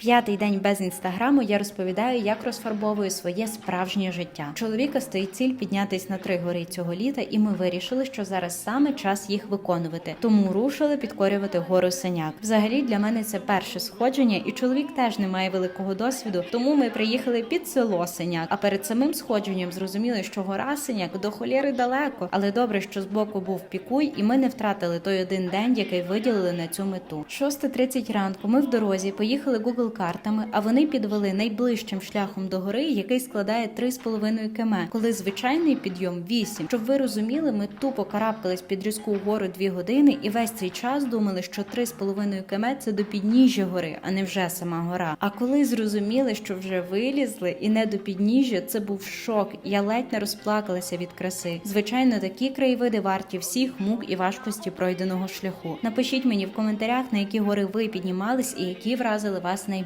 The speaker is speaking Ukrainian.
П'ятий день без інстаграму я розповідаю, як розфарбовую своє справжнє життя. Чоловіка стоїть ціль піднятись на три гори цього літа, і ми вирішили, що зараз саме час їх виконувати. Тому рушили підкорювати гору Синяк. Взагалі для мене це перше сходження, і чоловік теж не має великого досвіду. Тому ми приїхали під село Синяк. А перед самим сходженням зрозуміли, що гора Синяк до холєри далеко, але добре, що збоку був пікуй, і ми не втратили той один день, який виділили на цю мету. 6.30 ранку ми в дорозі поїхали Google картами, а вони підвели найближчим шляхом до гори, який складає 3,5 км, коли звичайний підйом 8. Щоб ви розуміли, ми тупо карабкались під різку гору 2 години, і весь цей час думали, що 3,5 км – це до підніжжя гори, а не вже сама гора. А коли зрозуміли, що вже вилізли і не до підніжжя, це був шок. Я ледь не розплакалася від краси. Звичайно, такі краєвиди варті всіх мук і важкості пройденого шляху. Напишіть мені в коментарях, на які гори ви піднімались і які вразили вас найбільше.